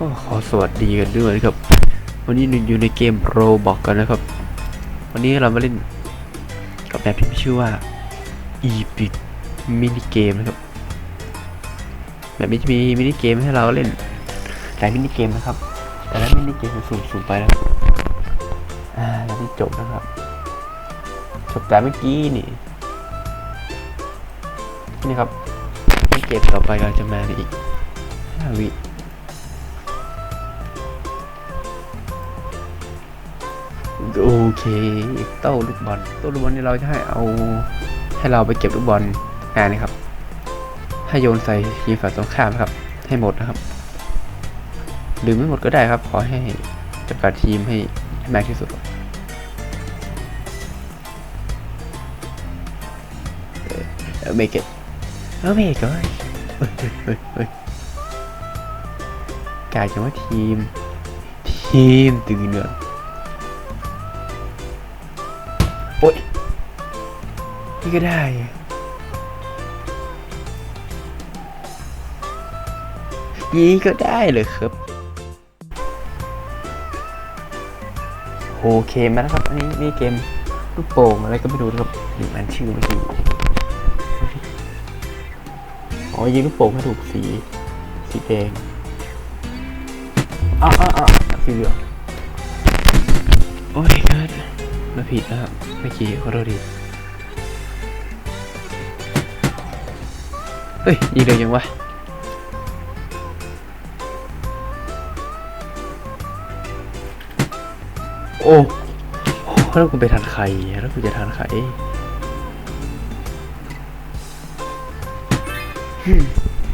ก็ขอสวัสดีกันด้วยนะครับ วันนี้อยู่ในเกมโรบอกกันนะครับ วันนี้เรามาเล่นกับแบบที่มีชื่อว่า Epic Mini Game นะครับแบบนี้จะมีมินิเกมให้เราเล่นหลายมินิเกมนะครับ แต่ละมินิเกมสูงสูงไปนะครับอ่าแล้วที่จบนะครับ จบแต่เมื่อกี้นี่นี่ครับมินิเกมต่อไปเราจะมาในอีกห้าวิ โอเคเต้าลูกบอลเต้าลูกบอลนี่เราจะให้เอาให้เราไปเก็บลูกบอลอ่านี่ครับ ให้โยนใส่ทีมฝ่ายตรงข้ามครับ ให้หมดนะครับหรือไม่หมดก็ได้ครับ ขอให้จำกัดทีมให้ให้มากที่สุดเออเออ make it เออ make it เฮ้ยเฮ้ยเฮ้ยเฮ้ยเฮ้ยกลายเป็นว่าทีม ทีมตึงเนือ โอ๊ยนี่ก็ได้ ยี่ก็ได้เลยครับ โอเคมาแล้วครับ อันนี้นี่เกมลูกโป่งอะไรก็ไม่รู้นะครับหนึ่งอันชื่อเมื่อกี้อ๋อยิงลูกโป่งให้ถูกสี สีแดงอ้าวอ้าวอ้าวสีเหลืองโอ้ย ผิดนะครับเมื่อกี้ขอโทษทีเฮ้ยยิงเร็วยังวะโอ้แล้วกูไปทานไข่แล้วกูจะทานไข่อืม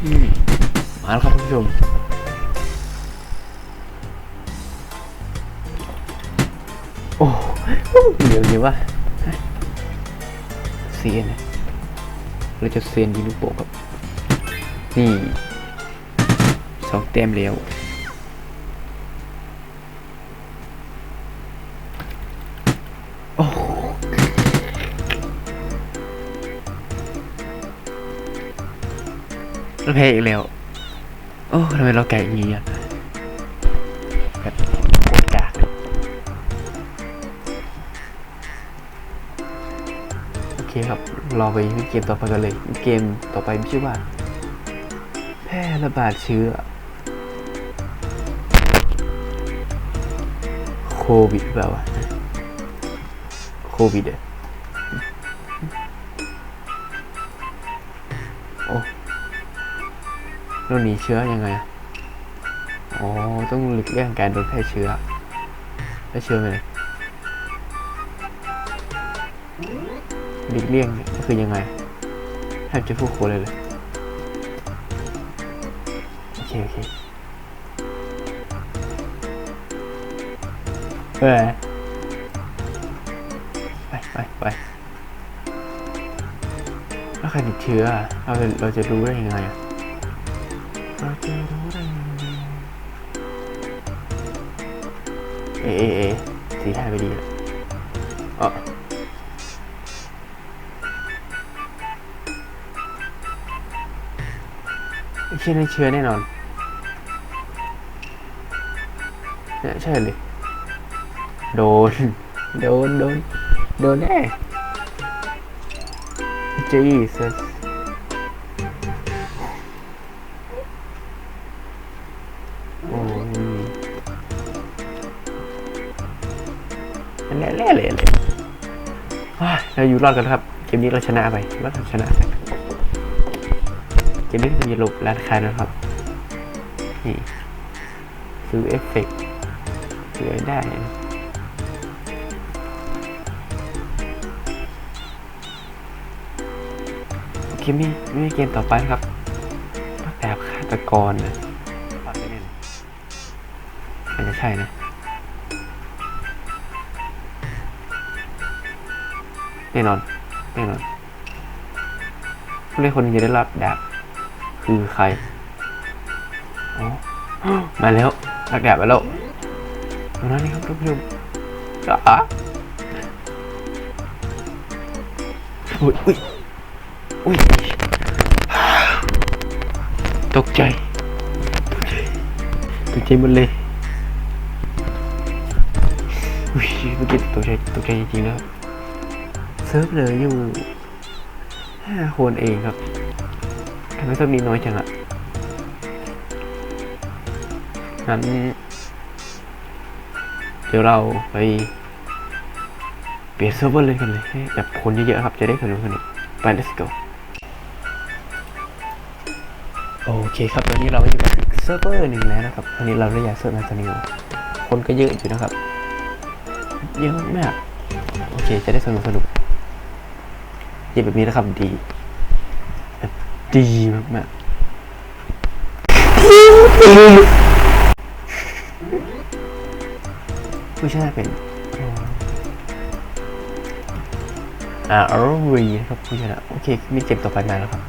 อืมมาแล้วครับท่านผู้ชม เดี๋ยวนี้ว่าเซียนเราจะเซียนยิงลูกโป่งครับ นี่สองเต็มแล้วโอ้เราแพ้อีกแล้ว โอ้ทำไมเราแก่อย่างนี้อะ คครับ รอไปเกมต่อไปกันเลย เกมต่อไปมีชื่อว่า แพร่ระบาดเชื้อ โควิดหรือเปล่าโควิดโอ้เราหนีเชื้อยังไงอ๋อ ต้องหลีกเลี่ยงการโดนแพร่เชื้อแพร่เชื้อไป หลีกเลี่ยงเนี่ยก็คือยังไงแทบจะพูดโคเลยเลยโอเคโอเคเออไปไปไปแล้วใครติดเชื้อเราจะเราจะรู้ได้ยังไงเราจะรู้ได้ยังไงเอเอเอสีหายไปดีแล้ว เชื่อในเชื้อแน่นอนเนี่ยใช่เลย โดน โดน โดน โดนแน่ Jesus โอ้ยอันแน่ๆเลยเลยเราอยู่รอดกันครับ เกมนี้เราชนะไปเรอดชนะไป จะมีระบบร้านค้านะครับ นี่ซื้อเอฟเฟกต์ซื้อได้โอเคมีมีเกมต่อไปครับแบบฆาตกรนะฝากไปเล่นอาจจะใช่นะแน่นอนแน่นอนผู้เล่นคนนึงจะได้รับดาบ คือใครอ๋อมาแล้วรักดาบมาแล้วตรงนั้นนี่ครับท่านผู้ชมอะอุ้ยอุ้ยอุ้ยตกใจ ตกใจ ตกใจหมดเลยอุ้ยเมื่อกี้ตกใจตกใจจริงๆแล้วเซิร์ฟเลยอยู่ห้าคนเองครับ ไมเซิร์ฟมีน้อยจังอะงั้น เดี๋ยวเราไป เปลี่ยนเซิร์ฟเวอร์เลยกันเลยให้แบบคนเยอะๆครับ จะได้สนุกสนุกไป let's go โอเคครับตอนนี้เราอยู่กับอีกเซิร์ฟเวอร์หนึ่งแล้วนะครับอันนี้เราได้ยาเซิร์ฟมาสนิวคนก็เยอะอยู่นะครับ เยอะมาก โอเค จะได้สนุกสนุกเยอะแบบนี้นะครับดี ดีมากๆผู้ชนะเป็นอ่าอาร์วีนะครับผู้ชนะโอเคมีเกมต่อไปมาแล้วครับ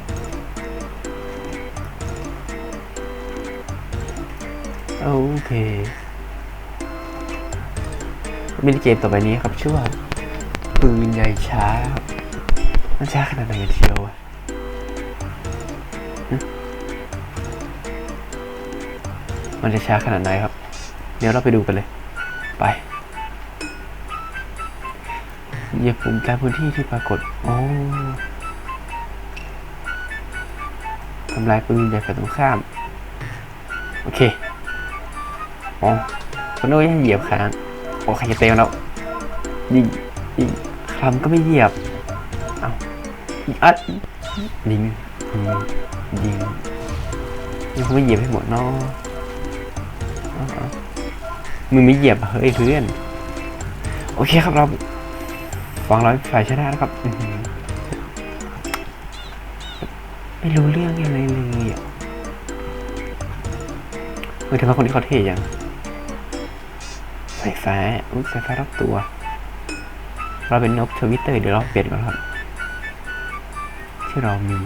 โอเคมินิเกมต่อไปนี้ครับชื่อว่าปืนใหญ่ช้าครับมันช้าขนาดไหนกันเชียวอะ มันจะช้าขนาดไหนครับ เดี๋ยวเราไปดูกันเลย ไปเหยียบปุ่มตามพื้นที่ที่ปรากฏ โอ้ทำลายปืนใหญ่ฝ่ายตรงข้าม โอเค อ๋อคนโน้ยเหยียบค้างโอเครจะเต็มแล้ว ยิง ยิงคลำก็ไม่เหยียบ เอาอีอัดยิงยิงยิงยังไม่เหยียบให้หมดเนาะ มึงไม่เหยียบเฮ้ยเพื่อนโอเคครับเราฟังร้อยฝ่ายชนะนะครับไม่รู้เรื่องอะไรเลยอะเฮ้ยทำไมคนนี้เขาเท่ยังสายฟ้าอุ้ยสายฟ้ารอบตัว เราเป็นนกทวิตเตอร์เดี๋ยวเราเปลี่ยนก่อนครับ ที่เรามี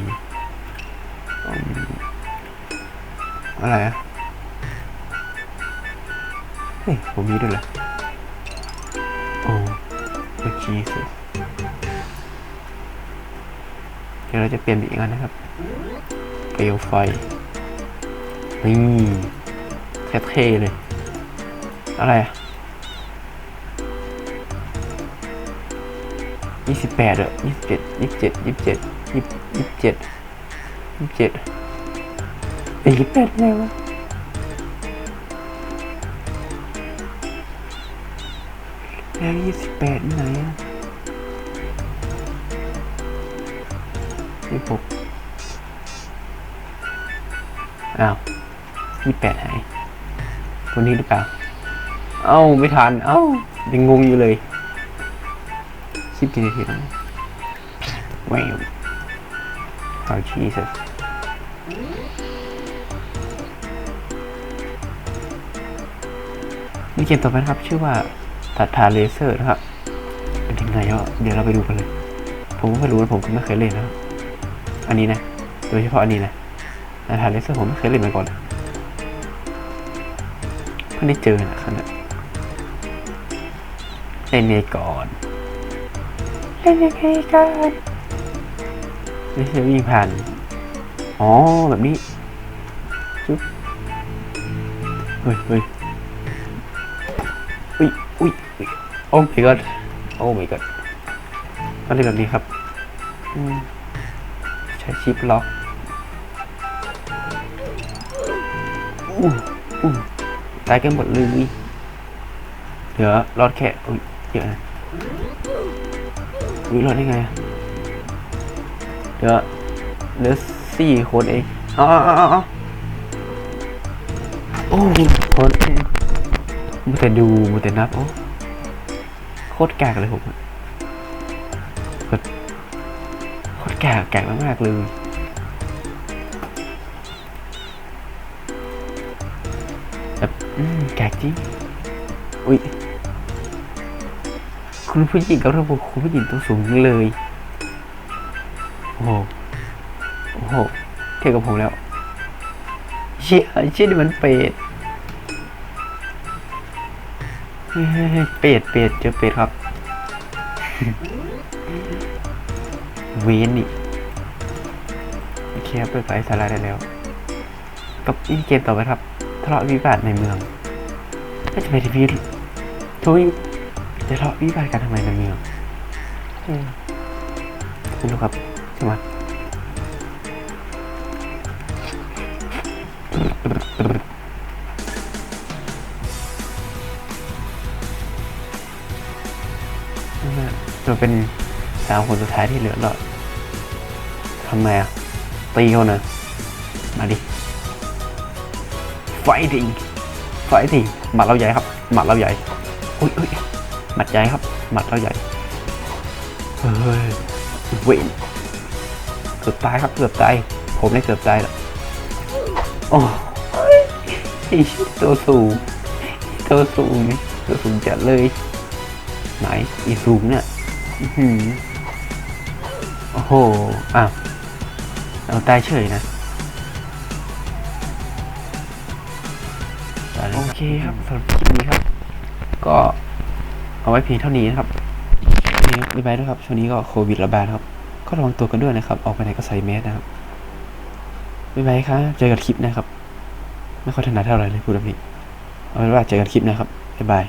อมอะไรอะ ฮ้ยผมมีด้วยเหรอโอ้โอ้ชีสเดี๋ยวเราจะเปลี่ยนอีกอันนะครับเปลวไฟนี่แค่เท่เลย อะไรอะยี่สิบแปดอะยี่สิบเจ็ดยี่สิบเจ็ดยี่สิบเจ็ดยี่สิบเจ็ดยี่สิบเจ็ดเอ้ยยี่สิบแปดไงว แล้วยี่สิบแปดไหนอะยี่สิบอ้าวยี่สิบแปดหายคนนี้หรือเปล่า เอ้า ไม่ทัน เอ้ายังงงอยู่เลยสิบกี่นาทีแล้วแววเอาชีสมีเกมต่อไปครับ ชื่อว่า ตัดทาเลเซอร์นะครับเป็นยังไงก็เดี๋ยวเราไปดูกันเลย ผมก็ไม่รู้นะผมก็ไม่เคยเล่นนะครับอันนี้นะโดยเฉพาะอันนี้นะตัดทาเลเซอร์ผมไม่เคยเล่นมาก่อนเพิ่งได้เจอนะครับเนี่ยเล่นเนก่อนเล่นยังไงก่อนไม่ใช่วิ่งผ่านอ๋อแบบนี้จุ๊บเฮ้ยเฮ้ยอุ้ยอุ้ยอุ้ย โอ้ my god โอ้ my god ก็เล่นแบบนี้ครับใช้ชิปล็อกตายกันหมดเลยเหลือรอดแค่อุ้ยเยอะนะอุ้ยรอดได้ไงเหลือเหลือสี่คนเองอาเอาเอาเอโอ้คนเองมัวแต่ดูมัวแต่นับโอ้ ตรแกากเลยผมอะโคตรโคตรแกากแกากมากๆเลยแบบแกกจริงอุ้ยคุณผู้หญิงกับระบบคุณผู้หญิงตัวสูงจังเลย โอ้โห โอ้โห เทียบกับผมแล้ว เชี่ยเชี่ยนี่มันเป็ด เฮ้ยเฮ้ยเฮ้ยเป็ดเป็ดเจอเป็ดครับ เวนนี่โอเคครับเปิดไฟสาระได้แล้ว กับอีเกมต่อไปครับทะเลาะวิวาทในเมืองน่าจะเป็นที่พี่ทุยทะเลาะวิวาทกันทำไมในเมืองไม่รู้ครับใช่ไหม จะเป็นสามคนสุดท้ายที่เหลือแล้วทำไมอะ ตีเขานะมาดิ fighting fighting หมัดเราใหญ่ครับ หมัดเราใหญ่อุ้ยอุ้ยหมัดใหญ่ครับ หมัดเราใหญ่ เฮ้ยเวนเกือบตายครับ เกือบตาย ผมได้เกือบตายแล้วโอ้ยอ้ชิบตัวสูงตัวสูงนี่ตัวสูงจัดเลย ไหนอีสูงเนี่ย โอ้โห อ้าว เราตายเฉยนะโอเคครับสำหรับคลิปนี้ครับ ก็เอาไว้เพียงเท่านี้นะครับนี่ครับบ๊ายบายด้วยครับช่วงนี้ก็โควิดระบาดครับ ก็ระวังตัวกันด้วยนะครับ ออกไปไหนก็ใส่แมสนะครับบ๊ายบายครับเจอกันคลิปนะครับ ไม่ค่อยถนัดเท่าไหร่เลยพูดแบบนี้เอาเป็นว่าเจอกันคลิปนะครับบ๊ายบาย